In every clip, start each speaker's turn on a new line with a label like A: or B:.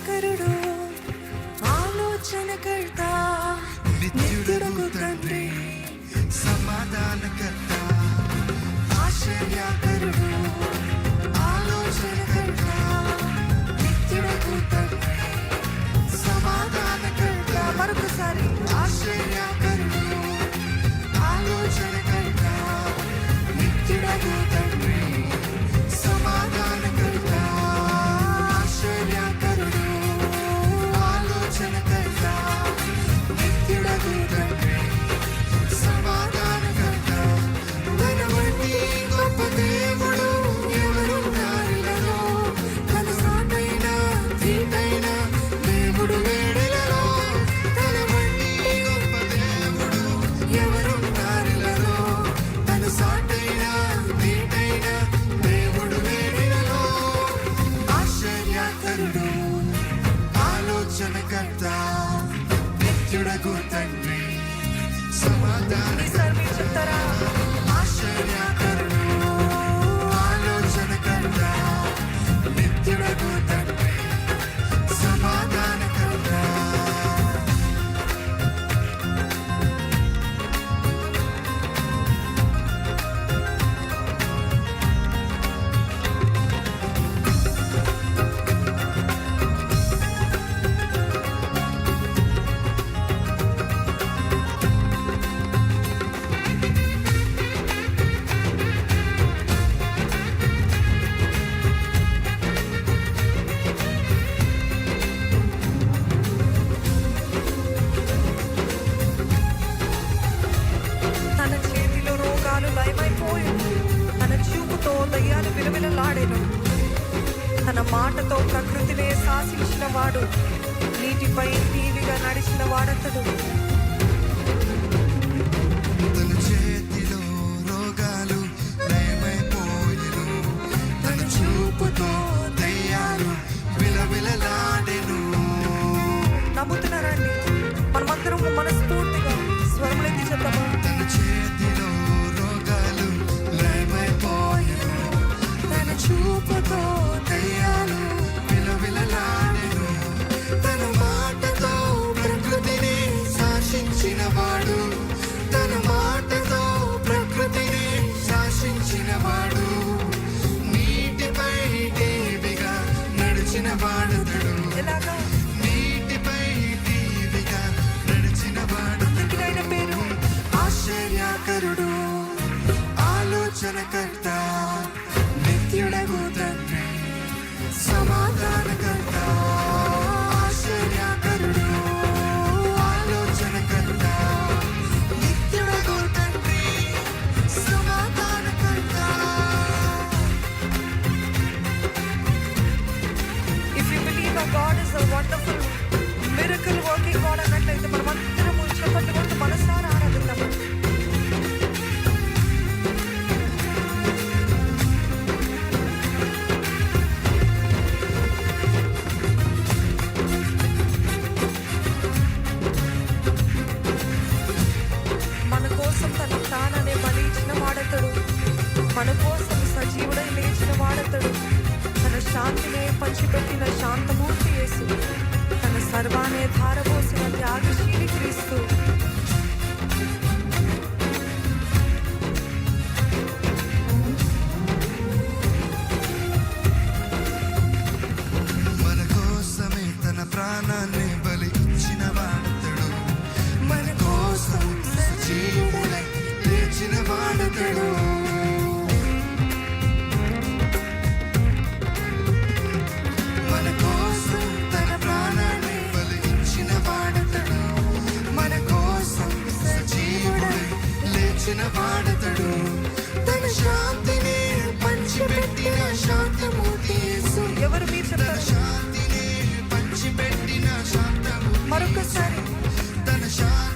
A: ఆశ్చర్యకరుడు సమాధాన ఈసారి మీరు చెప్తారా? దయ్యాలు విలవిలలాడెను. తన మాటతో ప్రకృతినే శాసించిన వాడు నీటిపై టీవిగా నడిచిన వాడతడు
B: తన చేతిలో రోగాలు నయమైపోయెను తన చూపుతో దయ్యాలు విలవిలలాడెను.
A: నమ్ముతున్నారండి మనమందరం మనస్ఫూర్తిగా స్వరములెత్తి చెప్తామా?
B: తన చేతిలో
A: చూపుతో
B: దయ్యాలు విలవిలలాడెను. తన మాటతో ప్రకృతిని శాసించిన వాడు. తన మాటతో ప్రకృతిని శాసించిన వాడు. నీటిపై దేవిగా నడిచిన వాడతడు.
A: ఎలాగా? వాడతడు. మన కోసం సజీవుడై లేచిన వాడతడు. తన శాంతినే పంచిపెట్టిన శాంతమూర్తి యేసు. తన సర్వానే ధారపోసిన త్యాగశీలి క్రీస్తు.
B: వాడతడు మన కోసం తన ప్రాణాన్ని బలి ఇచ్చిన వాడతడు. మన కోసం సజీవుడై లేచిన వాడతడు. తన శాంతిని పంచిపెట్టిన శాంతమూర్తి
A: ఎవరు మీరు
B: తన
A: చెప్తారు
B: శాంతిని పంచిపెట్టిన శాంతము
A: మరొకసారి.
B: తన శాంతిని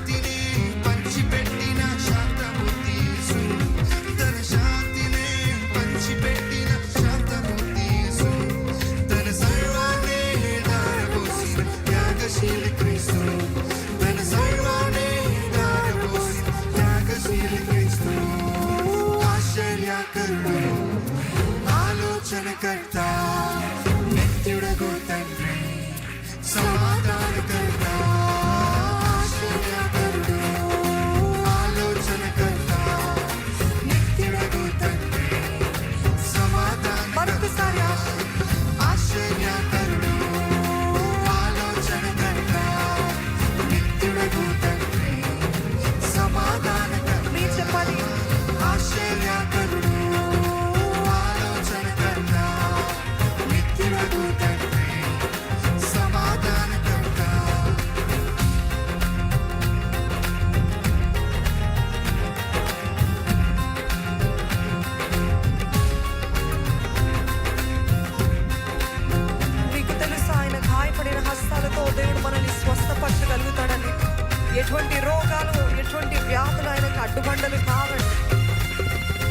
A: ఎటువంటి రోగాలు ఎటువంటి వ్యాధులు ఆయనకు అడ్డుబండలు కావండి.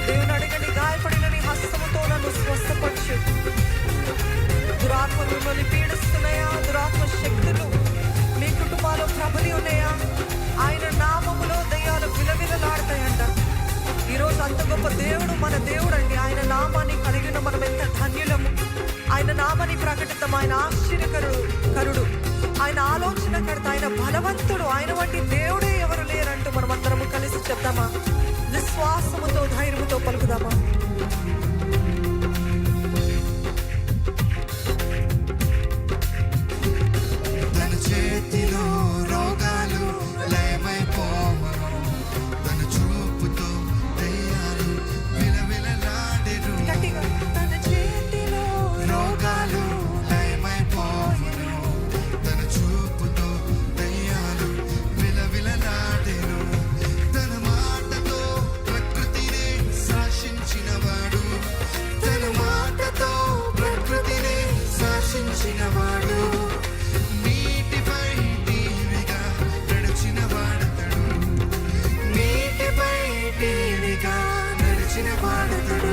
A: దేవుని అడగండి గాయపడిన నీ హస్తముతో నన్ను స్వస్థపరచు. దురాత్మ మిమ్మల్ని పీడిస్తున్నాయా? దురాత్మ శక్తులు మీ కుటుంబాలు ప్రబలి ఉన్నాయా? ఆయన నామములో దయ్యాలు విలవిలలాడతాయంట. ఈరోజు అంత గొప్ప దేవుడు మన దేవుడు అండి ఆయన నామాన్ని కలిగిన మనం ఎంత ధన్యులము. ఆయన నామాన్ని ప్రకటిద్దాం ఆయన ఆశ్చర్యకరుడు కరుడు. ఆయన ఆలోచన కడత ఆయన బలవంతుడు ఆయన వంటి దేవుడే ఎవరు లేరంటూ మనం అందరము కలిసి చెప్దామా? విశ్వాసముతో ధైర్యముతో పలుకుదామా?
B: చేతి నడిచిన